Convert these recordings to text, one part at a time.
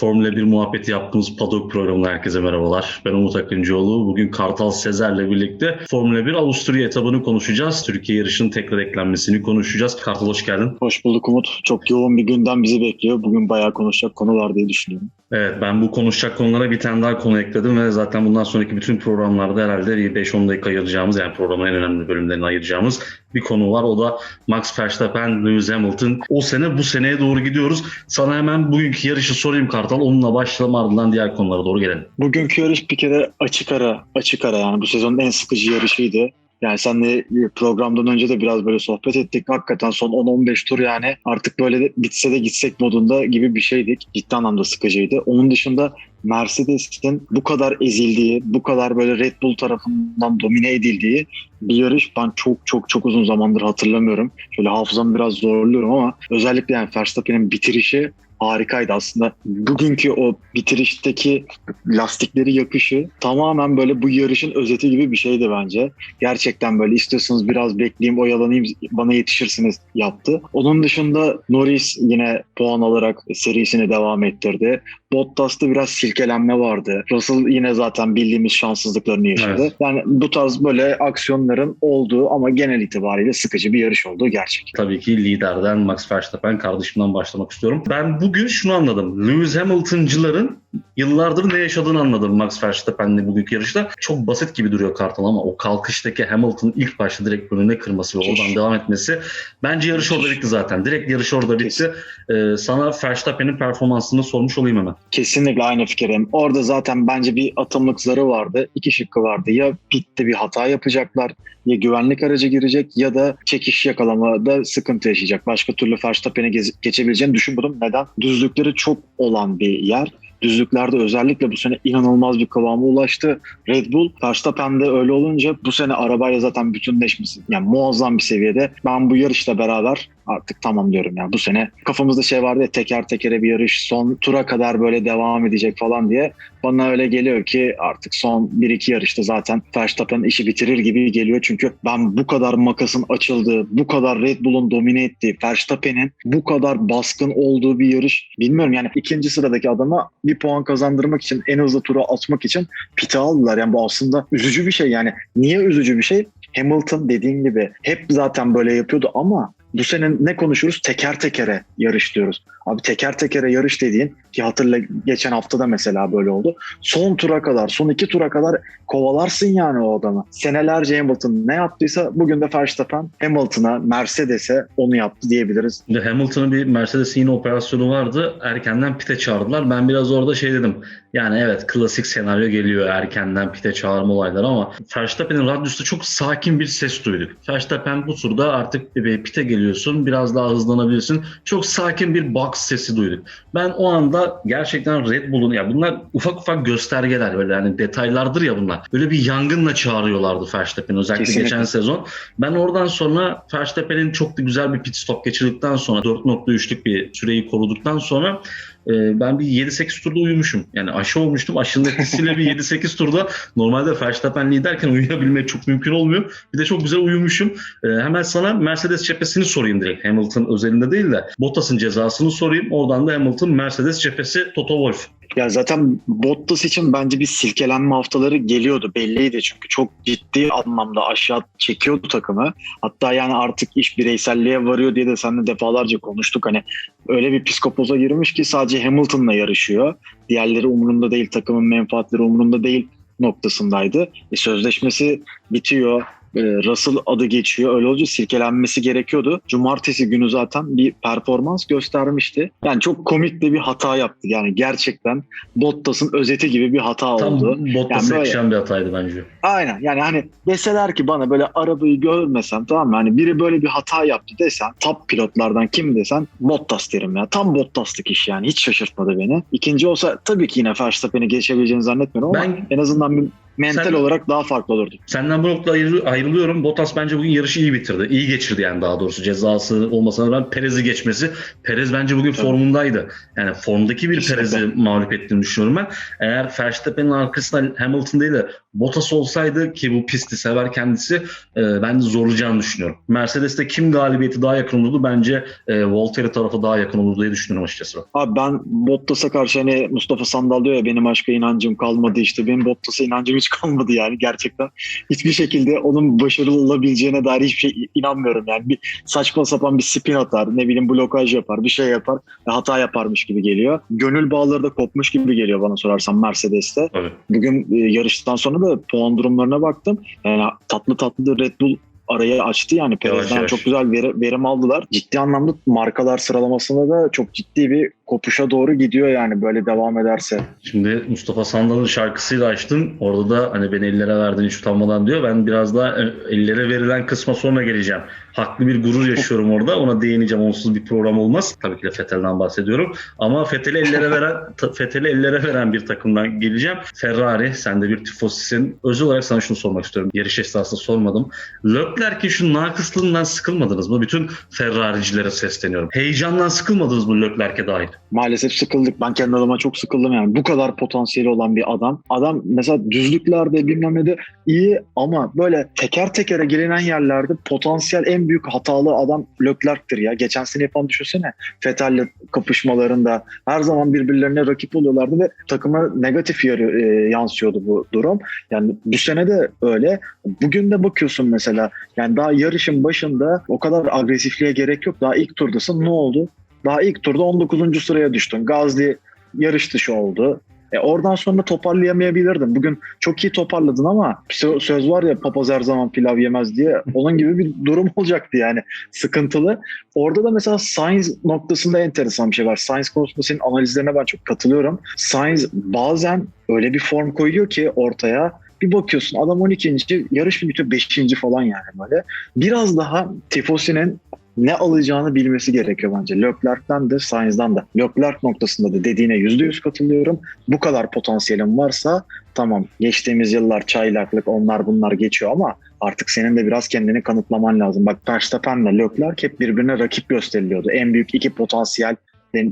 Formula 1 muhabbeti yaptığımız Paddock programına herkese merhabalar. Ben Umut Akıncıoğlu. Bugün Kartal Sezer'le birlikte Formula 1 Avusturya etabını konuşacağız. Türkiye yarışının tekrar eklenmesini konuşacağız. Kartal hoş geldin. Hoş bulduk Umut. Çok yoğun bir gündem bizi bekliyor. Bugün bayağı konuşacak konu var diye düşünüyorum. Evet ben bu konuşacak konulara bir tane daha konu ekledim ve zaten bundan sonraki bütün programlarda herhalde bir 5-10 dakika ayıracağımız yani programın en önemli bölümlerini ayıracağımız bir konu var. O da Max Verstappen, Lewis Hamilton. O sene bu seneye doğru gidiyoruz. Sana hemen bugünkü yarışı sorayım Kartal. Onunla başlayalım ardından diğer konulara doğru gelelim. Bugünkü yarış bir kere açık ara, açık ara yani bu sezonun en sıkıcı yarışıydı. Yani senle programdan önce de biraz böyle sohbet ettik. Hakikaten son 10-15 tur yani artık böyle de bitse de gitsek modunda gibi bir şeydik. Ciddi anlamda sıkıcıydı. Onun dışında Mercedes'in bu kadar ezildiği, bu kadar böyle Red Bull tarafından domine edildiği bir yarış ben çok çok çok uzun zamandır hatırlamıyorum. Şöyle hafızamı biraz zorluyorum ama özellikle yani Verstappen'in bitirişi harikaydı aslında. Bugünkü o bitirişteki lastikleri yakışı tamamen böyle bu yarışın özeti gibi bir şeydi bence. Gerçekten böyle istiyorsanız biraz bekleyeyim, oyalanayım, bana yetişirsiniz yaptı. Onun dışında Norris yine puan alarak serisini devam ettirdi. Bottas'ta biraz silkelenme vardı. Russell yine zaten bildiğimiz şanssızlıklarını yaşadı. Evet. Yani bu tarz böyle aksiyonların olduğu ama genel itibariyle sıkıcı bir yarış olduğu gerçek. Tabii ki liderden Max Verstappen kardeşimden başlamak istiyorum. Ben bugün şunu anladım. Lewis Hamilton'cıların yıllardır ne yaşadığını anladım Max Verstappen'le bugünkü yarışta. Çok basit gibi duruyor Kartal ama o kalkıştaki Hamilton'ın ilk başta direkt önüne kırması ve oradan devam etmesi bence yarış orada bitti zaten. Direkt yarış orada bitti. Ee, sana Verstappen'in performansını sormuş olayım hemen. Kesinlikle aynı fikirim. Orada zaten bence bir atımlık zarı vardı. İki şıkkı vardı. Ya pitte bir hata yapacaklar ya güvenlik aracı girecek ya da çekiş yakalamada sıkıntı yaşayacak. Başka türlü Verstappen'e gez- geçebileceğini düşünmedim. Neden? Düzlükleri çok olan bir yer. Düzlüklerde özellikle bu sene inanılmaz bir kıvama ulaştı. Red Bull, Verstappen'de öyle olunca bu sene arabayla zaten bütünleşmesi yani muazzam bir seviyede. Ben bu yarışla beraber artık tamam diyorum yani bu sene kafamızda şey vardı ya teker tekere bir yarış son tura kadar böyle devam edecek falan diye. Bana öyle geliyor ki artık son 1-2 yarışta zaten Verstappen işi bitirir gibi geliyor. Çünkü ben bu kadar makasın açıldığı, bu kadar Red Bull'un domine ettiği, Verstappen'in bu kadar baskın olduğu bir yarış bilmiyorum yani ikinci sıradaki adama bir puan kazandırmak için en hızlı tura atmak için pite aldılar. Yani bu aslında üzücü bir şey yani. Niye üzücü bir şey? Hamilton dediğin gibi hep zaten böyle yapıyordu ama bu sene ne konuşuyoruz? Teker tekere yarış diyoruz. Abi teker tekere yarış dediğin ki hatırla geçen haftada mesela böyle oldu. Son tura kadar, son iki tura kadar kovalarsın yani o adamı. Senelerce Hamilton ne yaptıysa bugün de Verstappen Hamilton'a, Mercedes'e onu yaptı diyebiliriz. Hamilton'ın bir Mercedes'in yine operasyonu vardı. Erkenden pite çağırdılar. Ben biraz orada şey dedim. Yani evet klasik senaryo geliyor erkenden pite çağırma olayları ama Verstappen'in radyosu çok sakin bir ses duyduk. Verstappen bu turda artık bir pite geliyorsun. Biraz daha hızlanabilirsin. Çok sakin bir box sesi duyduk. Ben o anda gerçekten Red Bull'un ya bunlar ufak ufak göstergeler böyle yani detaylardır ya bunlar. Böyle bir yangınla çağırıyorlardı Verstappen'i özellikle Kesinlikle. geçen sezon. Ben oradan sonra Verstappen'in çok da güzel bir pit stop geçirdikten sonra 4.3'lük bir süreyi koruduktan sonra e, ben bir 7-8 turda uyumuşum. Yani aşı olmuştum. Aşının etkisiyle bir 7-8 turda normalde Verstappen liderken uyuyabilmek çok mümkün olmuyor. Bir de çok güzel uyumuşum. E, hemen sana Mercedes cephesini sorayım direkt. Hamilton özelinde değil de Bottas'ın cezasını sorayım. Oradan da Hamilton Mercedes cephesi Toto Wolff. Ya zaten Bottas için bence bir silkelenme haftaları geliyordu. Belliydi çünkü çok ciddi anlamda aşağı çekiyordu takımı. Hatta yani artık iş bireyselliğe varıyor diye de seninle defalarca konuştuk. Hani öyle bir psikopoza girmiş ki sadece Hamilton'la yarışıyor. Diğerleri umurunda değil, takımın menfaatleri umurunda değil noktasındaydı. E, sözleşmesi bitiyor. E, Russell adı geçiyor. Öyle olunca silkelenmesi gerekiyordu. Cumartesi günü zaten bir performans göstermişti. Yani çok komik de bir hata yaptı. Yani gerçekten Bottas'ın özeti gibi bir hata Tam oldu. Bottas'a Yani yakışan bir hataydı bence. Aynen yani hani deseler ki bana böyle arabayı görmesem tamam mı? Hani biri böyle bir hata yaptı desen top pilotlardan kim desen Bottas derim ya. Tam Bottas'lık iş yani hiç şaşırtmadı beni. İkinci olsa tabii ki yine Verstappen'i geçebileceğini zannetmiyorum ama Ben en azından bir mental Sen- olarak daha farklı olurdu. Senden bu noktada ayrı- ayrılıyorum. Bottas bence bugün yarışı iyi bitirdi. İyi geçirdi yani daha doğrusu cezası olmasına rağmen Perez'i geçmesi. Perez bence bugün Tabii. formundaydı. Yani formdaki bir. Perez'i mağlup ettiğini düşünüyorum ben. Eğer Verstappen'in arkasında Hamilton değil de Bottas olsaydı ki bu pisti sever kendisi e, ben de zorlayacağını düşünüyorum. Mercedes'te kim galibiyeti daha yakın olurdu? Bence e, Valtteri tarafı daha yakın olurdu diye düşünüyorum açıkçası. Abi ben Bottas'a karşı hani Mustafa Sandal diyor ya benim başka inancım kalmadı işte. Benim Bottas'a inancım hiç kalmadı yani gerçekten. Hiçbir şekilde onun başarılı olabileceğine dair hiçbir şey inanmıyorum yani. Bir saçma sapan bir spin atar, ne bileyim blokaj yapar, bir şey yapar ve hata yaparmış gibi geliyor. Gönül bağları da kopmuş gibi geliyor bana sorarsan Mercedes'te. Tabii. Bugün e, yarıştan sonra da puan durumlarına baktım. Yani tatlı tatlı da Red Bull arayı açtı yani Perez'den çok güzel veri- verim aldılar. Ciddi anlamda markalar sıralamasında da çok ciddi bir kopuşa doğru gidiyor yani böyle devam ederse. Şimdi Mustafa Sandal'ın şarkısıyla açtın. Orada da hani beni ellere verdin hiç utanmadan diyor. Ben biraz daha e, ellere verilen kısma sonra geleceğim. Haklı bir gurur yaşıyorum orada. Ona değineceğim. Onsuz bir program olmaz. Tabii ki de Fethel'den bahsediyorum. Ama Fethel'i ellere veren Fethel'i ellere veren bir takımdan geleceğim. Ferrari sen de bir tifosisin. Özel olarak sana şunu sormak istiyorum. Yarış esnasında sormadım. Leclerc'in şu nakıslığından sıkılmadınız mı? Bütün Ferrari'cilere sesleniyorum. Heyecandan sıkılmadınız mı Leclerc'e dair? Maalesef sıkıldık. Ben kendi adıma çok sıkıldım yani. Bu kadar potansiyeli olan bir adam. Adam mesela düzlüklerde bilmem ne iyi ama böyle teker tekere gelinen yerlerde potansiyel en büyük hatalı adam Leclerc'tir ya. Geçen sene yapan düşünsene. Vettel'le kapışmalarında her zaman birbirlerine rakip oluyorlardı ve takıma negatif yarı, e, yansıyordu bu durum. Yani bu sene de öyle. Bugün de bakıyorsun mesela yani daha yarışın başında o kadar agresifliğe gerek yok. Daha ilk turdasın ne oldu? Daha ilk turda 19. sıraya düştün. Gazli yarış dışı oldu. E oradan sonra toparlayamayabilirdin. Bugün çok iyi toparladın ama sö- söz var ya papaz her zaman pilav yemez diye. Onun gibi bir durum olacaktı yani. Sıkıntılı. Orada da mesela Sainz noktasında enteresan bir şey var. Sainz konusunda senin analizlerine ben çok katılıyorum. Sainz bazen öyle bir form koyuyor ki ortaya bir bakıyorsun adam 12. yarış bitiyor 5. falan yani böyle. Biraz daha Tifosi'nin ne alacağını bilmesi gerekiyor bence. Leclerc'ten de Sainz'dan da. Leclerc noktasında da dediğine %100 katılıyorum. Bu kadar potansiyelim varsa tamam geçtiğimiz yıllar çaylaklık onlar bunlar geçiyor ama artık senin de biraz kendini kanıtlaman lazım. Bak Verstappen'le Leclerc hep birbirine rakip gösteriliyordu. En büyük iki potansiyel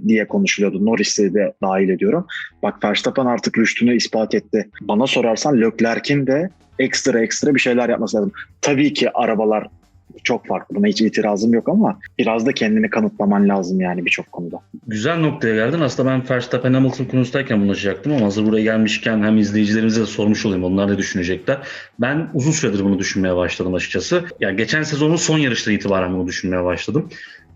diye konuşuluyordu. Norris'i de dahil ediyorum. Bak Verstappen artık rüştünü ispat etti. Bana sorarsan Leclerc'in de ekstra ekstra bir şeyler yapması lazım. Tabii ki arabalar çok farklı. Buna hiç itirazım yok ama biraz da kendini kanıtlaman lazım yani birçok konuda. Güzel noktaya geldin. Aslında ben Verstappen Hamilton konusundayken bunu açacaktım ama hazır buraya gelmişken hem izleyicilerimize de sormuş olayım. Onlar da düşünecekler. Ben uzun süredir bunu düşünmeye başladım açıkçası. Ya geçen sezonun son yarıştan itibaren bunu düşünmeye başladım.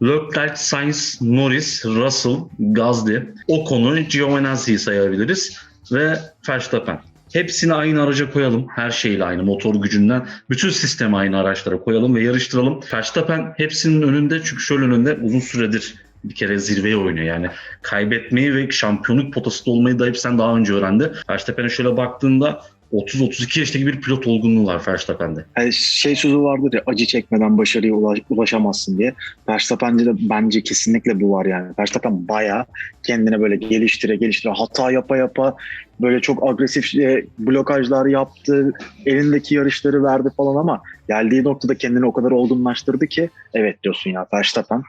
Leclerc, Sainz, Norris, Russell, Gasly, Ocon'u, Giovinazzi'yi sayabiliriz ve Verstappen. Hepsini aynı araca koyalım. Her şeyle aynı. Motor gücünden bütün sistemi aynı araçlara koyalım ve yarıştıralım. Verstappen hepsinin önünde çünkü şöyle önünde uzun süredir bir kere zirveye oynuyor. Yani kaybetmeyi ve şampiyonluk potasında olmayı da hep sen daha önce öğrendi. Verstappen'e şöyle baktığında 30-32 yaşındaki bir pilot olgunluğu var Verstappen'de. Yani şey sözü vardır ya acı çekmeden başarıya ulaş- ulaşamazsın diye. Verstappen'de de bence kesinlikle bu var yani. Verstappen bayağı kendine böyle geliştire geliştire hata yapa yapa böyle çok agresif e, blokajlar yaptı. Elindeki yarışları verdi falan ama geldiği noktada kendini o kadar olgunlaştırdı ki evet diyorsun ya Verstappen.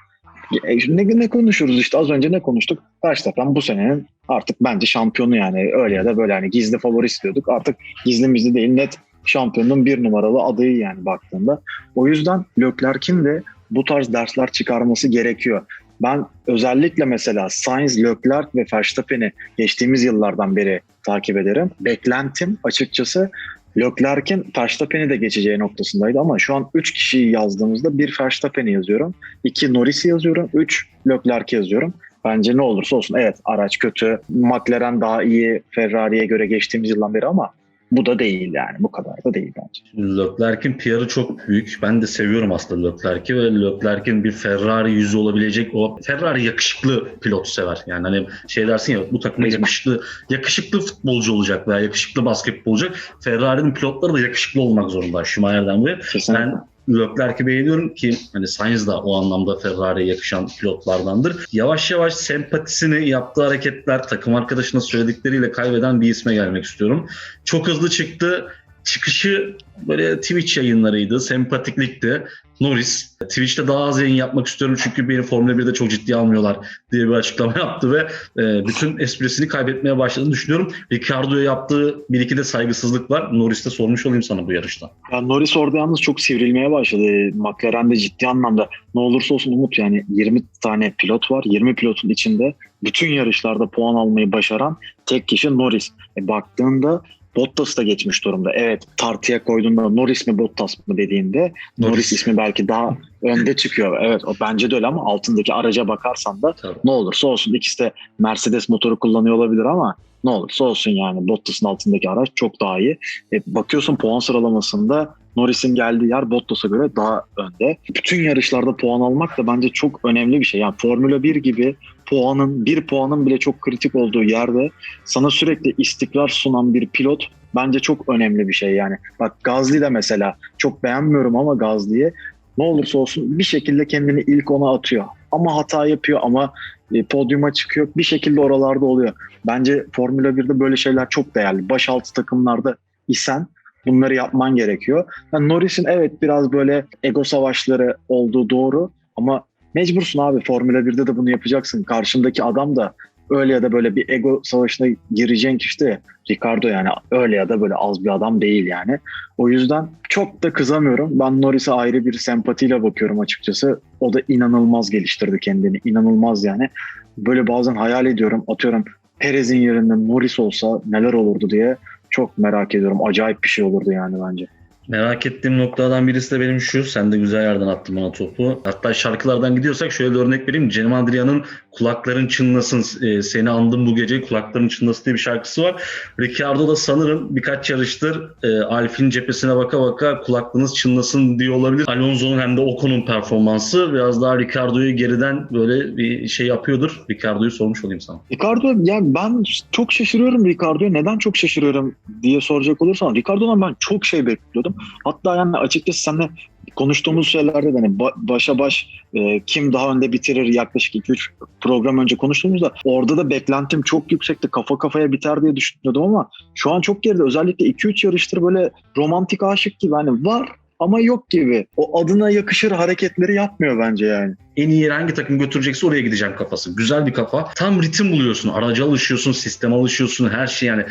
E, ne, ne konuşuruz işte az önce ne konuştuk? Verstappen bu senenin artık bence şampiyonu yani öyle ya da böyle hani gizli favori istiyorduk. Artık gizli mizli değil net şampiyonun bir numaralı adayı yani baktığında. O yüzden Leclerc'in de bu tarz dersler çıkarması gerekiyor. Ben özellikle mesela Sainz, Leclerc ve Verstappen'i geçtiğimiz yıllardan beri takip ederim. Beklentim açıkçası Leclerc'in Verstappen'i de geçeceği noktasındaydı ama şu an 3 kişiyi yazdığımızda bir Verstappen'i yazıyorum, 2 Norris'i yazıyorum, 3 Leclerc'i yazıyorum. Bence ne olursa olsun evet araç kötü, McLaren daha iyi Ferrari'ye göre geçtiğimiz yıldan beri ama bu da değil yani bu kadar da değil bence. Leclerc'in PR'ı çok büyük. Ben de seviyorum aslında Leclerc'i ve Leclerc'in bir Ferrari yüzü olabilecek o Ferrari yakışıklı pilot sever. Yani hani şey dersin ya bu takıma yakışıklı yakışıklı futbolcu olacak veya yakışıklı basketbolcu olacak. Ferrari'nin pilotları da yakışıklı olmak zorunda Schumacher'den. Kesinlikle. Ben Leclerc'i beğeniyorum ki hani Sainz da o anlamda Ferrari'ye yakışan pilotlardandır. Yavaş yavaş sempatisini yaptığı hareketler takım arkadaşına söyledikleriyle kaybeden bir isme gelmek istiyorum. Çok hızlı çıktı. Çıkışı böyle Twitch yayınlarıydı. Sempatiklikti. Norris. Twitch'te daha az yayın yapmak istiyorum çünkü beni Formula 1'de çok ciddiye almıyorlar diye bir açıklama yaptı ve e, bütün esprisini kaybetmeye başladığını düşünüyorum. Ricardo'ya yaptığı bir iki de saygısızlık var. Norris'te sormuş olayım sana bu yarışta. Ya Norris orada yalnız çok sivrilmeye başladı. McLaren'de ciddi anlamda ne olursa olsun Umut yani 20 tane pilot var. 20 pilotun içinde bütün yarışlarda puan almayı başaran tek kişi Norris. E baktığında Bottas da geçmiş durumda. Evet tartıya koyduğunda Norris mi Bottas mı dediğinde Norris, Norris. ismi belki daha önde çıkıyor. Evet o bence de öyle ama altındaki araca bakarsan da Tabii. ne olursa olsun ikisi de Mercedes motoru kullanıyor olabilir ama ne olursa olsun yani Bottas'ın altındaki araç çok daha iyi. E, bakıyorsun puan sıralamasında Norris'in geldiği yer Bottas'a göre daha önde. Bütün yarışlarda puan almak da bence çok önemli bir şey. Yani Formula 1 gibi puanın, bir puanın bile çok kritik olduğu yerde sana sürekli istikrar sunan bir pilot bence çok önemli bir şey yani. Bak Gazli de mesela çok beğenmiyorum ama Gazli'yi ne olursa olsun bir şekilde kendini ilk ona atıyor. Ama hata yapıyor ama e, podyuma çıkıyor. Bir şekilde oralarda oluyor. Bence Formula 1'de böyle şeyler çok değerli. Başaltı takımlarda isen bunları yapman gerekiyor. Yani Norris'in evet biraz böyle ego savaşları olduğu doğru ama mecbursun abi Formula 1'de de bunu yapacaksın. Karşındaki adam da öyle ya da böyle bir ego savaşına gireceksin kişi de Ricardo yani öyle ya da böyle az bir adam değil yani. O yüzden çok da kızamıyorum. Ben Norris'e ayrı bir sempatiyle bakıyorum açıkçası. O da inanılmaz geliştirdi kendini. İnanılmaz yani. Böyle bazen hayal ediyorum. Atıyorum Perez'in yerinde Norris olsa neler olurdu diye çok merak ediyorum. Acayip bir şey olurdu yani bence. Merak ettiğim noktadan birisi de benim şu. Sen de güzel yerden attın bana topu. Hatta şarkılardan gidiyorsak şöyle bir örnek vereyim. Cem Adrian'ın Kulakların Çınlasın, e, Seni Andım Bu Gece Kulakların Çınlasın diye bir şarkısı var. Ricardo da sanırım birkaç yarıştır e, Alfin cephesine baka baka kulaklığınız çınlasın diyor olabilir. Alonso'nun hem de Ocon'un performansı biraz daha Ricardo'yu geriden böyle bir şey yapıyordur. Ricardo'yu sormuş olayım sana. Ricardo ya ben çok şaşırıyorum Ricardo'ya. Neden çok şaşırıyorum diye soracak olursan Ricardo'dan ben çok şey bekliyordum. Hatta yani açıkçası seninle konuştuğumuz şeylerde de hani ba- başa baş e, kim daha önde bitirir yaklaşık 2-3 program önce konuştuğumuzda orada da beklentim çok yüksekti. Kafa kafaya biter diye düşünüyordum ama şu an çok geride. Özellikle 2-3 yarıştır böyle romantik aşık gibi hani var ama yok gibi. O adına yakışır hareketleri yapmıyor bence yani. en iyi yere hangi takım götürecekse oraya gideceğim kafası. Güzel bir kafa. Tam ritim buluyorsun. Araca alışıyorsun, sisteme alışıyorsun. Her şey yani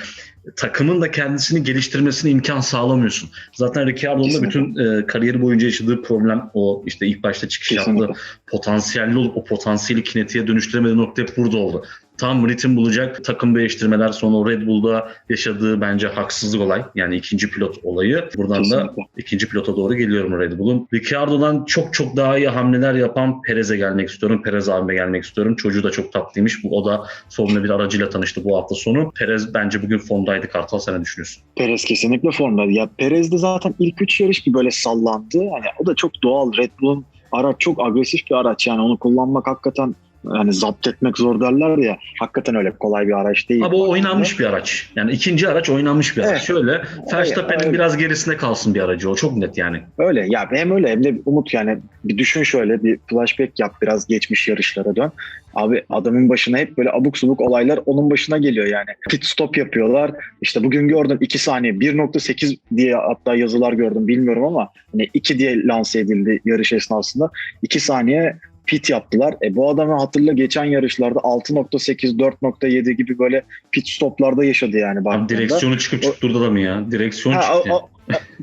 takımın da kendisini geliştirmesine imkan sağlamıyorsun. Zaten Ricciardo'nun da bütün e, kariyeri boyunca yaşadığı problem o işte ilk başta çıkış Kesinlikle. yaptığı potansiyelli olup o potansiyeli kinetiğe dönüştüremediği nokta hep burada oldu. Tam ritim bulacak takım değiştirmeler sonra Red Bull'da yaşadığı bence haksızlık olay. Yani ikinci pilot olayı. Buradan da Kesinlikle. ikinci pilota doğru geliyorum Red Bull'un. Ricciardo'dan çok çok daha iyi hamleler yapan Perez'e gelmek istiyorum. Perez abime gelmek istiyorum. Çocuğu da çok tatlıymış. Bu, o da Formula 1 aracıyla tanıştı bu hafta sonu. Perez bence bugün formdaydı. Kartal sen ne düşünüyorsun? Perez kesinlikle formda. Ya Perez de zaten ilk üç yarış bir böyle sallandı. Yani o da çok doğal. Red Bull'un araç çok agresif bir araç. Yani onu kullanmak hakikaten yani zapt etmek zor derler ya. Hakikaten öyle kolay bir araç değil. Abi o oynanmış bir araç. Yani ikinci araç oynanmış bir araç. Evet. Şöyle Verstappen'in biraz gerisinde kalsın bir aracı. O çok net yani. Öyle ya hem öyle hem de Umut yani bir düşün şöyle bir flashback yap biraz geçmiş yarışlara dön. Abi adamın başına hep böyle abuk subuk olaylar onun başına geliyor yani. Pit stop yapıyorlar. İşte bugün gördüm 2 saniye 1.8 diye hatta yazılar gördüm bilmiyorum ama hani 2 diye lanse edildi yarış esnasında. 2 saniye pit yaptılar. E bu adamı hatırla geçen yarışlarda 6.8 4.7 gibi böyle pit stoplarda yaşadı yani Abi direksiyonu çıkıp O- tutturdu da mı ya? Direksiyon Ha, çıktı. o- o-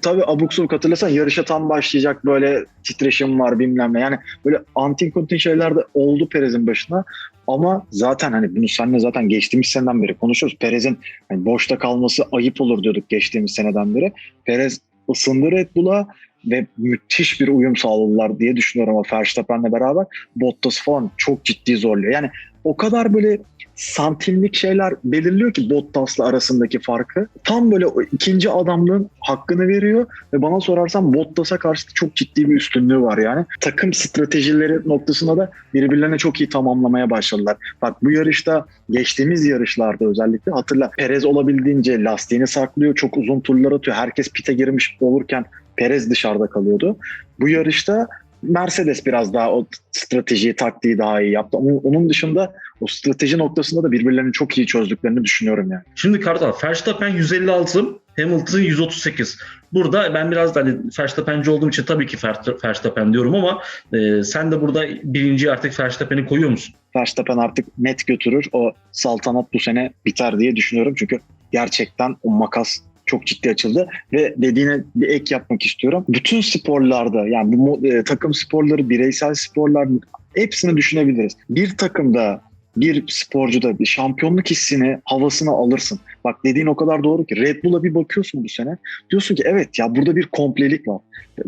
tabii abuk subuk hatırlasan yarışa tam başlayacak böyle titreşim var bilmem ne. Yani böyle antin kuntin şeyler de oldu Perez'in başına. Ama zaten hani bunu seninle zaten geçtiğimiz seneden beri konuşuyoruz. Perez'in hani boşta kalması ayıp olur diyorduk geçtiğimiz seneden beri. Perez ısındı Red Bull'a ve müthiş bir uyum sağladılar diye düşünüyorum ama Verstappen'le beraber Bottas falan çok ciddi zorluyor. Yani o kadar böyle santimlik şeyler belirliyor ki Bottas'la arasındaki farkı. Tam böyle ikinci adamlığın hakkını veriyor ve bana sorarsan Bottas'a karşı çok ciddi bir üstünlüğü var yani. Takım stratejileri noktasında da birbirlerine çok iyi tamamlamaya başladılar. Bak bu yarışta geçtiğimiz yarışlarda özellikle hatırla Perez olabildiğince lastiğini saklıyor. Çok uzun turlar atıyor. Herkes pite girmiş olurken Perez dışarıda kalıyordu. Bu yarışta Mercedes biraz daha o stratejiyi, taktiği daha iyi yaptı. Ama onun dışında o strateji noktasında da birbirlerini çok iyi çözdüklerini düşünüyorum yani. Şimdi Kartal, Verstappen 156, Hamilton 138. Burada ben biraz da hani Verstappen'ci olduğum için tabii ki Ver- Verstappen diyorum ama e, sen de burada birinci artık Verstappen'i koyuyor musun? Verstappen artık net götürür. O saltanat bu sene biter diye düşünüyorum. Çünkü gerçekten o makas çok ciddi açıldı ve dediğine bir ek yapmak istiyorum. Bütün sporlarda yani bu e, takım sporları, bireysel sporlar hepsini düşünebiliriz. Bir takımda bir sporcuda bir şampiyonluk hissini, havasını alırsın. Bak dediğin o kadar doğru ki Red Bull'a bir bakıyorsun bu sene. Diyorsun ki evet ya burada bir komplelik var.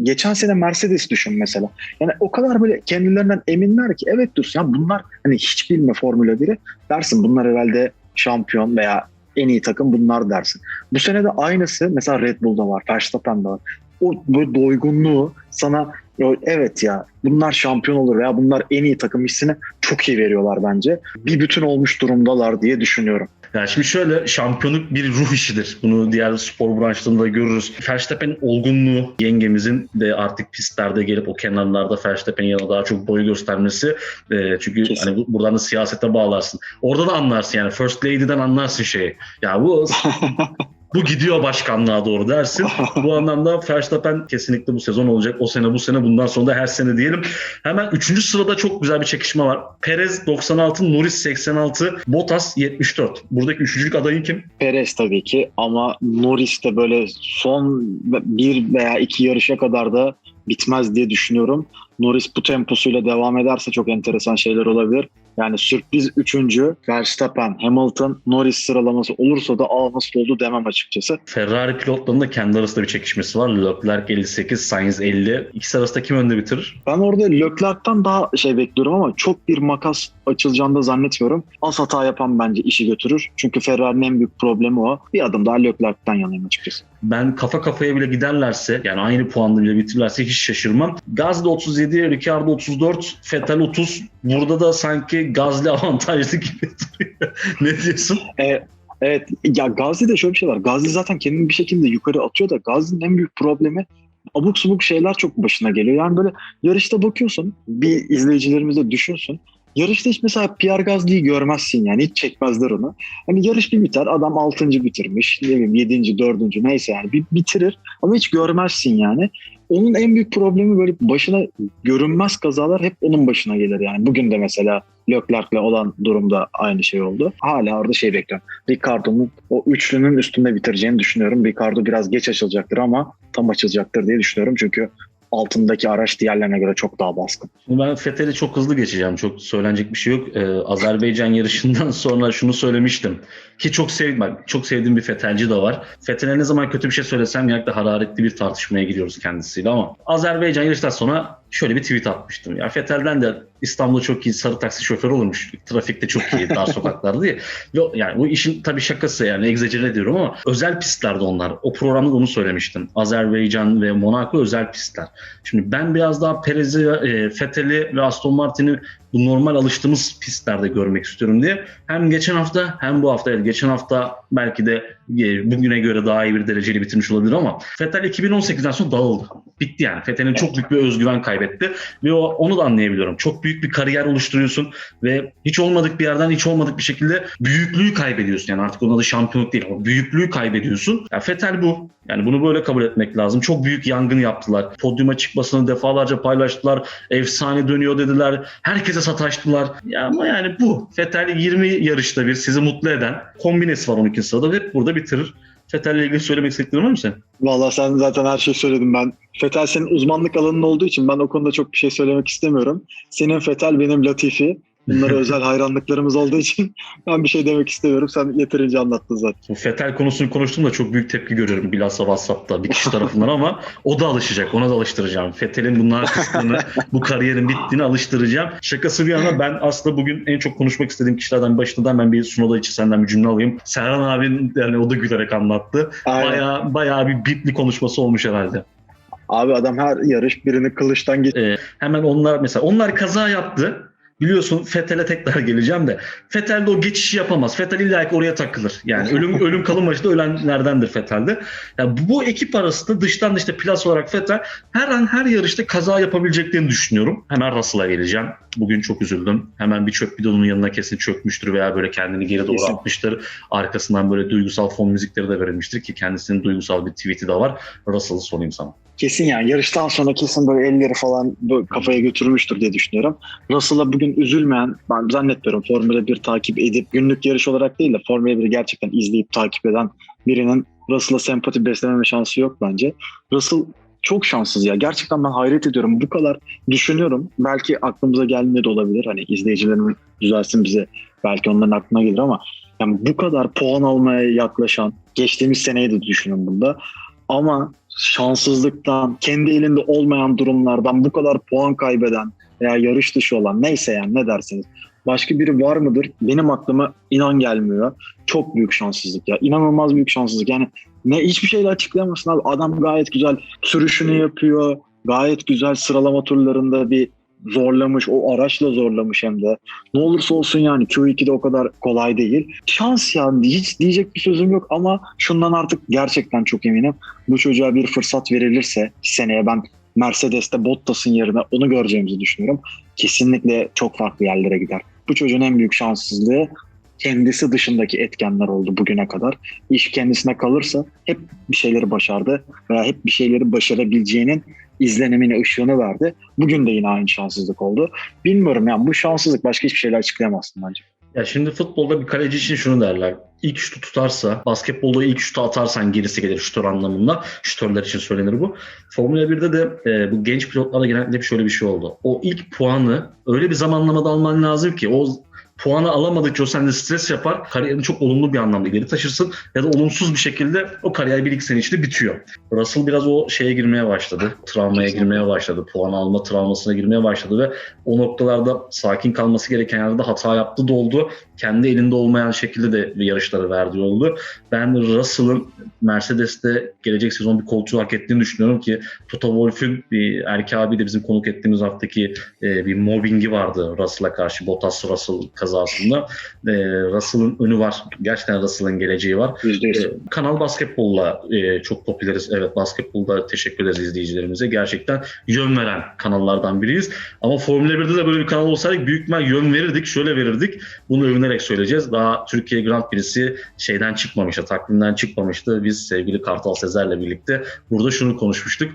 Geçen sene Mercedes düşün mesela. Yani o kadar böyle kendilerinden eminler ki evet diyorsun ya bunlar hani hiç bilme Formula 1'i dersin bunlar herhalde şampiyon veya en iyi takım bunlar dersin. Bu sene de aynısı mesela Red Bull'da var, Verstappen'de var. O böyle doygunluğu sana "Ya evet ya bunlar şampiyon olur veya bunlar en iyi takım hissini çok iyi veriyorlar bence. Bir bütün olmuş durumdalar diye düşünüyorum. Yani şimdi şöyle şampiyonluk bir ruh işidir. Bunu diğer spor branşlarında görürüz. Verstappen'in olgunluğu yengemizin de artık pistlerde gelip o kenarlarda Verstappen'in yanına daha çok boy göstermesi. E, çünkü Kesin. hani bu- buradan da siyasete bağlarsın. Orada da anlarsın yani First Lady'den anlarsın şeyi. Ya bu bu gidiyor başkanlığa doğru dersin. Bu anlamda Verstappen kesinlikle bu sezon olacak. O sene bu sene bundan sonra da her sene diyelim. Hemen 3. sırada çok güzel bir çekişme var. Perez 96, Norris 86, Bottas 74. Buradaki üçüncülük adayı kim? Perez tabii ki ama Norris de böyle son bir veya iki yarışa kadar da bitmez diye düşünüyorum. Norris bu temposuyla devam ederse çok enteresan şeyler olabilir. Yani sürpriz üçüncü Verstappen, Hamilton, Norris sıralaması olursa da aa nasıl oldu demem açıkçası. Ferrari pilotlarının da kendi arasında bir çekişmesi var. Leclerc 58, Sainz 50. İkisi arasında kim önde bitirir? Ben orada Leclerc'ten daha şey bekliyorum ama çok bir makas açılacağını da zannetmiyorum. Az hata yapan bence işi götürür. Çünkü Ferrari'nin en büyük problemi o. Bir adım daha Leclerc'ten yanayım açıkçası. Ben kafa kafaya bile giderlerse yani aynı puanda bile bitirirlerse hiç şaşırmam. Gazli 37, Ricciardo 34, Vettel 30. Burada da sanki Gazli avantajlı gibi duruyor. ne diyorsun? E, evet ya Gazi'de şöyle bir şey var. Gazi zaten kendini bir şekilde yukarı atıyor da Gazi'nin en büyük problemi abuk subuk şeyler çok başına geliyor. Yani böyle yarışta bakıyorsun bir izleyicilerimiz de düşünsün. Yarışta hiç mesela Pierre Gasly'yi görmezsin yani hiç çekmezler onu. Hani yarış bir biter adam 6. bitirmiş ne bileyim 7. 4. neyse yani bir bitirir ama hiç görmezsin yani. Onun en büyük problemi böyle başına görünmez kazalar hep onun başına gelir yani. Bugün de mesela Leclerc'le olan durumda aynı şey oldu. Hala orada şey bekliyorum. Ricardo'nun o üçlünün üstünde bitireceğini düşünüyorum. Ricardo biraz geç açılacaktır ama tam açılacaktır diye düşünüyorum. Çünkü altındaki araç diğerlerine göre çok daha baskın. Şimdi ben Fethel'i çok hızlı geçeceğim. Çok söylenecek bir şey yok. Ee, Azerbaycan yarışından sonra şunu söylemiştim. Ki çok sevdim. Çok sevdiğim bir Fethelci de var. Fethel'e ne zaman kötü bir şey söylesem genellikle hararetli bir tartışmaya giriyoruz kendisiyle ama Azerbaycan yarıştan sonra şöyle bir tweet atmıştım. Ya Fethel'den de İstanbul'da çok iyi sarı taksi şoförü olurmuş. Trafikte çok iyi dar sokaklarda diye. Yok yani bu işin tabii şakası yani egzecere ediyorum ama özel pistlerde onlar. O programda da onu söylemiştim. Azerbaycan ve Monaco özel pistler. Şimdi ben biraz daha Perez'i, e, Fethel'i ve Aston Martin'i bu normal alıştığımız pistlerde görmek istiyorum diye. Hem geçen hafta hem bu hafta. Yani geçen hafta belki de e, bugüne göre daha iyi bir dereceli bitirmiş olabilir ama Vettel 2018'den sonra dağıldı. Bitti yani. Vettel'in çok büyük bir özgüven kaybetti. Ve o, onu da anlayabiliyorum. Çok büyük bir kariyer oluşturuyorsun ve hiç olmadık bir yerden hiç olmadık bir şekilde büyüklüğü kaybediyorsun. Yani artık onun adı şampiyonluk değil ama büyüklüğü kaybediyorsun. Ya Vettel bu. Yani bunu böyle kabul etmek lazım. Çok büyük yangın yaptılar. Podyuma çıkmasını defalarca paylaştılar. Efsane dönüyor dediler. Herkese sataştılar. Ya ama yani bu. Vettel 20 yarışta bir sizi mutlu eden kombinesi var 12 sırada. Hep burada bitirir. Vettel'le ilgili söylemek istediklerin var mı sen? Valla sen zaten her şeyi söyledin ben. Fetel senin uzmanlık alanın olduğu için ben o konuda çok bir şey söylemek istemiyorum. Senin Fetel benim Latifi. Bunlara özel hayranlıklarımız olduğu için ben bir şey demek istemiyorum. Sen yeterince anlattın zaten. Bu Fetel konusunu konuştuğumda çok büyük tepki görüyorum bilhassa WhatsApp'ta bir kişi tarafından ama o da alışacak. Ona da alıştıracağım. Fetel'in bunun kısmını, bu kariyerin bittiğini alıştıracağım. Şakası bir yana ben aslında bugün en çok konuşmak istediğim kişilerden başından ben bir Sunoda için senden bir cümle alayım. Serhan abin yani o da gülerek anlattı. Aynen. Baya baya bir bitli konuşması olmuş herhalde. Abi adam her yarış birini kılıçtan geç. Hemen onlar mesela onlar kaza yaptı. Biliyorsun Fethel'e tekrar geleceğim de Fettel de o geçişi yapamaz. Fettel illa ki oraya takılır. Yani ölüm ölüm kalım maçında ölenlerdendir Fethel'de. Yani bu, bu ekip arasında dıştan da işte plas olarak Fettel her an her yarışta kaza yapabileceklerini düşünüyorum. Hemen Russell'a geleceğim. Bugün çok üzüldüm. Hemen bir çöp bidonunun yanına kesin çökmüştür veya böyle kendini geri doğru Kesin. atmıştır. Arkasından böyle duygusal fon müzikleri de verilmiştir ki kendisinin duygusal bir tweet'i de var. Russell'ı sorayım sana. Kesin yani yarıştan sonra kesin böyle elleri falan böyle kafaya götürmüştür diye düşünüyorum. Russell'a bugün üzülmeyen ben zannetmiyorum Formula 1 takip edip günlük yarış olarak değil de Formula 1'i gerçekten izleyip takip eden birinin Russell'a sempati beslememe şansı yok bence. Russell çok şanssız ya. Gerçekten ben hayret ediyorum. Bu kadar düşünüyorum. Belki aklımıza gelmiyor da olabilir. Hani izleyicilerimiz düzelsin bize. Belki onların aklına gelir ama yani bu kadar puan almaya yaklaşan geçtiğimiz seneyi de düşünün bunda. Ama şanssızlıktan, kendi elinde olmayan durumlardan bu kadar puan kaybeden veya yarış dışı olan neyse yani ne dersiniz. Başka biri var mıdır? Benim aklıma inan gelmiyor. Çok büyük şanssızlık ya. İnanılmaz büyük şanssızlık. Yani ne hiçbir şeyle açıklayamazsın abi. Adam gayet güzel sürüşünü yapıyor. Gayet güzel sıralama turlarında bir zorlamış. O araçla zorlamış hem de. Ne olursa olsun yani Q2'de o kadar kolay değil. Şans ya. Hiç diyecek bir sözüm yok ama şundan artık gerçekten çok eminim. Bu çocuğa bir fırsat verilirse seneye ben Mercedes'te Bottas'ın yerine onu göreceğimizi düşünüyorum. Kesinlikle çok farklı yerlere gider. Bu çocuğun en büyük şanssızlığı kendisi dışındaki etkenler oldu bugüne kadar. İş kendisine kalırsa hep bir şeyleri başardı veya hep bir şeyleri başarabileceğinin izlenimini, ışığını verdi. Bugün de yine aynı şanssızlık oldu. Bilmiyorum yani bu şanssızlık başka hiçbir şeyle açıklayamazsın bence. Ya şimdi futbolda bir kaleci için şunu derler. İlk şutu tutarsa, basketbolda ilk şutu atarsan gerisi gelir şutör anlamında. Şutörler için söylenir bu. Formula 1'de de e, bu genç pilotlarda genellikle hep şöyle bir şey oldu. O ilk puanı öyle bir zamanlamada alman lazım ki o puanı alamadıkça o sende stres yapar. Kariyerini çok olumlu bir anlamda ileri taşırsın ya da olumsuz bir şekilde o kariyer bir iki sene içinde bitiyor. Russell biraz o şeye girmeye başladı. Travmaya girmeye başladı. Puan alma travmasına girmeye başladı ve o noktalarda sakin kalması gereken yerde hata yaptı da oldu. Kendi elinde olmayan şekilde de yarışları verdiği oldu. Ben Russell'ın Mercedes'te gelecek sezon bir koltuğu hak ettiğini düşünüyorum ki Toto Wolff'ün bir Erke abi de bizim konuk ettiğimiz haftaki e, bir mobbingi vardı Russell'a karşı Bottas Russell kazasında. E, Russell'ın önü var. Gerçekten Russell'ın geleceği var. %100. Ee, Kanal Basketbol'la e, çok popüleriz. Evet basketbolda teşekkür ederiz izleyicilerimize. Gerçekten yön veren kanallardan biriyiz. Ama Formula 1'de de böyle bir kanal olsaydık büyük ihtimal yön verirdik. Şöyle verirdik. Bunu övünerek söyleyeceğiz. Daha Türkiye Grand Prix'si şeyden çıkmamıştı, takvimden çıkmamıştı. Biz sevgili Kartal Sezer'le birlikte burada şunu konuşmuştuk.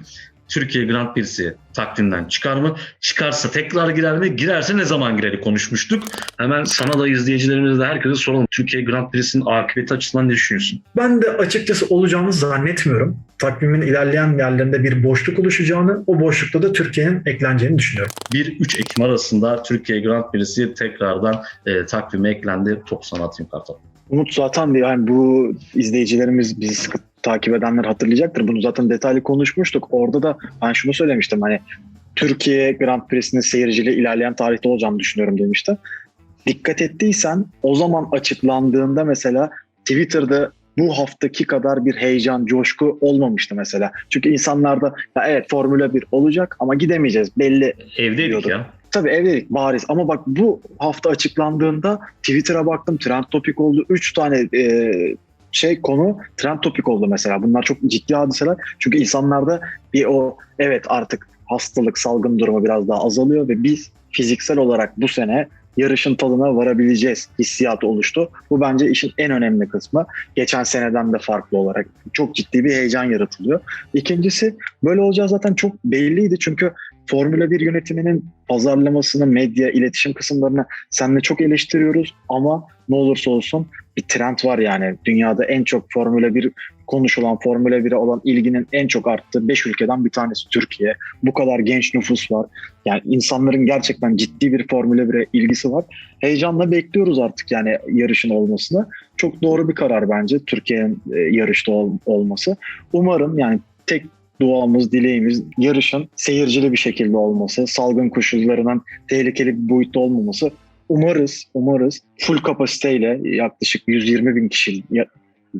Türkiye Grand Prix'si takvimden çıkar mı? Çıkarsa tekrar girer mi? Girerse ne zaman gireri konuşmuştuk. Hemen sana da izleyicilerimize de herkese soralım. Türkiye Grand Prix'sinin akıbeti açısından ne düşünüyorsun? Ben de açıkçası olacağını zannetmiyorum. Takvimin ilerleyen yerlerinde bir boşluk oluşacağını, o boşlukta da Türkiye'nin ekleneceğini düşünüyorum. 1-3 Ekim arasında Türkiye Grand Prix'si tekrardan e, takvime eklendi. Top sana atayım Kartal. Umut zaten yani bu izleyicilerimiz bizi sıkı takip edenler hatırlayacaktır. Bunu zaten detaylı konuşmuştuk. Orada da ben şunu söylemiştim hani Türkiye Grand Prix'sinin seyirciyle ilerleyen tarihte olacağını düşünüyorum demiştim. Dikkat ettiysen o zaman açıklandığında mesela Twitter'da bu haftaki kadar bir heyecan, coşku olmamıştı mesela. Çünkü insanlarda ya evet Formula 1 olacak ama gidemeyeceğiz belli Evdeydik Biliyordum. ya. Tabii evlilik bariz ama bak bu hafta açıklandığında Twitter'a baktım trend topik oldu. Üç tane e, şey konu trend topik oldu mesela. Bunlar çok ciddi hadiseler. Çünkü insanlarda bir o evet artık hastalık salgın durumu biraz daha azalıyor ve biz fiziksel olarak bu sene yarışın tadına varabileceğiz hissiyatı oluştu. Bu bence işin en önemli kısmı. Geçen seneden de farklı olarak çok ciddi bir heyecan yaratılıyor. İkincisi böyle olacağı zaten çok belliydi çünkü Formula 1 yönetiminin pazarlamasını, medya, iletişim kısımlarını seninle çok eleştiriyoruz ama ne olursa olsun bir trend var yani. Dünyada en çok Formula 1 konuşulan, Formula 1'e olan ilginin en çok arttığı 5 ülkeden bir tanesi Türkiye. Bu kadar genç nüfus var. Yani insanların gerçekten ciddi bir Formula 1'e ilgisi var. Heyecanla bekliyoruz artık yani yarışın olmasını. Çok doğru bir karar bence Türkiye'nin e, yarışta ol- olması. Umarım yani tek duamız, dileğimiz yarışın seyircili bir şekilde olması, salgın koşullarının tehlikeli bir boyutta olmaması. Umarız, umarız full kapasiteyle yaklaşık 120 bin kişi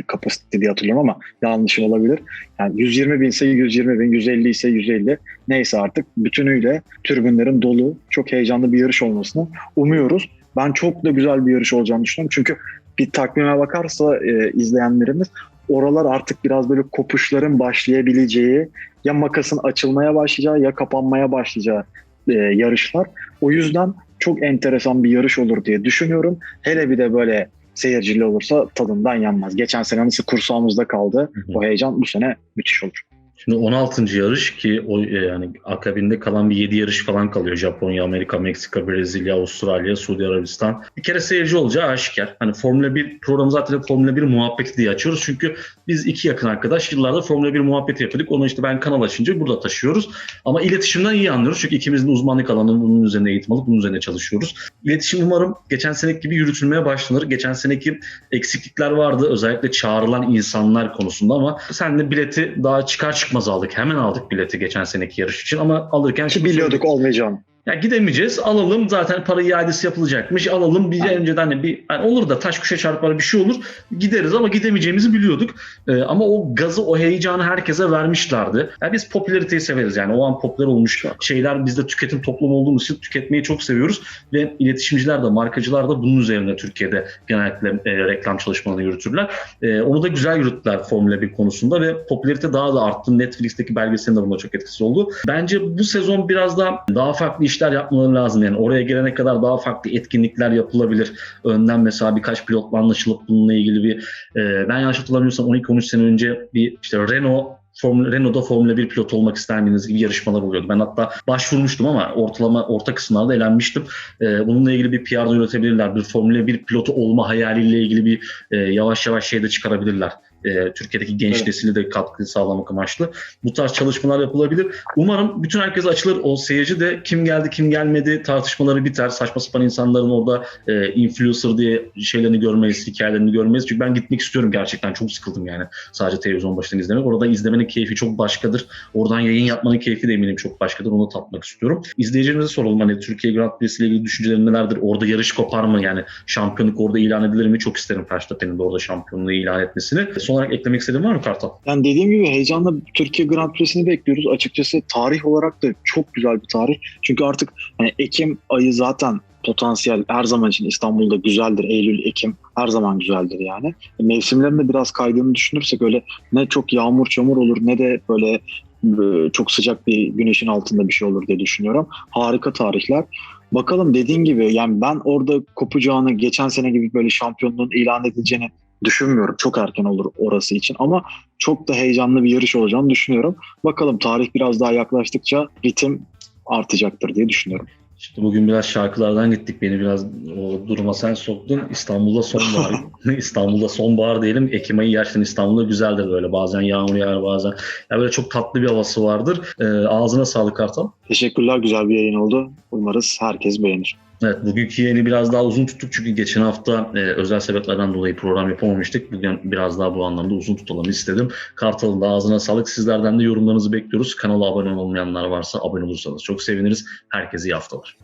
kapasite diye hatırlıyorum ama yanlışım olabilir. Yani 120 bin ise 120 bin, 150 ise 150 neyse artık bütünüyle tribünlerin dolu çok heyecanlı bir yarış olmasını umuyoruz. Ben çok da güzel bir yarış olacağını düşünüyorum. Çünkü bir takvime bakarsa e, izleyenlerimiz oralar artık biraz böyle kopuşların başlayabileceği ya makasın açılmaya başlayacağı ya kapanmaya başlayacağı e, yarışlar. O yüzden çok enteresan bir yarış olur diye düşünüyorum. Hele bir de böyle seyircili olursa tadından yanmaz. Geçen sene nasıl kursağımızda kaldı. Hı hı. O heyecan bu sene müthiş olur. Şimdi 16. yarış ki o e, yani akabinde kalan bir 7 yarış falan kalıyor. Japonya, Amerika, Meksika, Brezilya, Avustralya, Suudi Arabistan. Bir kere seyirci olacağı aşikar. Hani Formula 1 programı zaten Formula 1 muhabbeti diye açıyoruz. Çünkü biz iki yakın arkadaş yıllardır Formula 1 muhabbeti yapıyorduk. Onu işte ben kanal açınca burada taşıyoruz. Ama iletişimden iyi anlıyoruz. Çünkü ikimizin uzmanlık alanı bunun üzerine eğitim alıp bunun üzerine çalışıyoruz. İletişim umarım geçen seneki gibi yürütülmeye başlanır. Geçen seneki eksiklikler vardı. Özellikle çağrılan insanlar konusunda ama sen de bileti daha çıkar çıkmaz aldık. Hemen aldık bileti geçen seneki yarış için ama alırken Ki biliyorduk olmayacağını. Ya gidemeyeceğiz. Alalım zaten para iadesi yapılacakmış. Alalım bir Aynen. önceden de bir yani olur da taş kuşa çarpar bir şey olur. Gideriz ama gidemeyeceğimizi biliyorduk. Ee, ama o gazı, o heyecanı herkese vermişlerdi. Yani biz popülariteyi severiz yani. O an popüler olmuş şeyler bizde tüketim toplumu olduğumuz için tüketmeyi çok seviyoruz ve iletişimciler de, markacılar da bunun üzerine Türkiye'de genellikle e, reklam çalışmalarını yürütürler. E, onu da güzel yürüttüler Formula 1 konusunda ve popülarite daha da arttı. Netflix'teki belgeselin de buna çok etkisi oldu. Bence bu sezon biraz da daha farklı işler yapmaları lazım. Yani oraya gelene kadar daha farklı etkinlikler yapılabilir. Önden mesela birkaç pilotla anlaşılıp bununla ilgili bir e, ben yanlış hatırlamıyorsam 12-13 sene önce bir işte Renault Formula, Renault'da Formula 1 pilot olmak ister miydiniz gibi yarışmalar oluyordu. Ben hatta başvurmuştum ama ortalama orta kısımlarda elenmiştim. Ee, bununla ilgili bir PR'da üretebilirler. Bir Formula 1 pilotu olma hayaliyle ilgili bir e, yavaş yavaş şey de çıkarabilirler. E, Türkiye'deki genç Evet. nesili de katkı sağlamak amaçlı. Bu tarz çalışmalar yapılabilir. Umarım bütün herkes açılır. O seyirci de kim geldi kim gelmedi tartışmaları biter. Saçma sapan insanların orada e, influencer diye şeylerini görmeyiz, hikayelerini görmeyiz. Çünkü ben gitmek istiyorum gerçekten. Çok sıkıldım yani sadece televizyon başından izlemek. Orada izlemenin keyfi çok başkadır. Oradan yayın yapmanın keyfi de eminim çok başkadır. Onu tatmak istiyorum. İzleyicilerimize soralım hani Türkiye Grand Prix ile ilgili düşünceleri nelerdir? Orada yarış kopar mı? Yani şampiyonluk orada ilan edilir mi? Çok isterim Verstappen'in de orada şampiyonluğu ilan etmesini. Son olarak eklemek istediğin var mı Kartal? Yani dediğim gibi heyecanla Türkiye Grand Prix'sini bekliyoruz. Açıkçası tarih olarak da çok güzel bir tarih. Çünkü artık hani Ekim ayı zaten potansiyel her zaman için İstanbul'da güzeldir. Eylül, Ekim her zaman güzeldir yani. E, Mevsimlerin de biraz kaydığını düşünürsek öyle ne çok yağmur çamur olur ne de böyle e, çok sıcak bir güneşin altında bir şey olur diye düşünüyorum. Harika tarihler. Bakalım dediğin gibi yani ben orada kopacağını geçen sene gibi böyle şampiyonluğun ilan edileceğini düşünmüyorum. Çok erken olur orası için ama çok da heyecanlı bir yarış olacağını düşünüyorum. Bakalım tarih biraz daha yaklaştıkça ritim artacaktır diye düşünüyorum. İşte bugün biraz şarkılardan gittik. Beni biraz o duruma sen soktun. İstanbul'da sonbahar. İstanbul'da sonbahar diyelim. Ekim ayı gerçekten İstanbul'da güzeldir böyle. Bazen yağmur yağar bazen. Ya böyle çok tatlı bir havası vardır. Ee, ağzına sağlık Kartal. Teşekkürler güzel bir yayın oldu. Umarız herkes beğenir. Evet bugünkü yayını biraz daha uzun tuttuk çünkü geçen hafta e, özel sebeplerden dolayı program yapamamıştık. Bugün biraz daha bu anlamda uzun tutalım istedim. Kartal'ın da ağzına sağlık. Sizlerden de yorumlarınızı bekliyoruz. Kanala abone olmayanlar varsa abone olursanız çok seviniriz. Herkese iyi haftalar.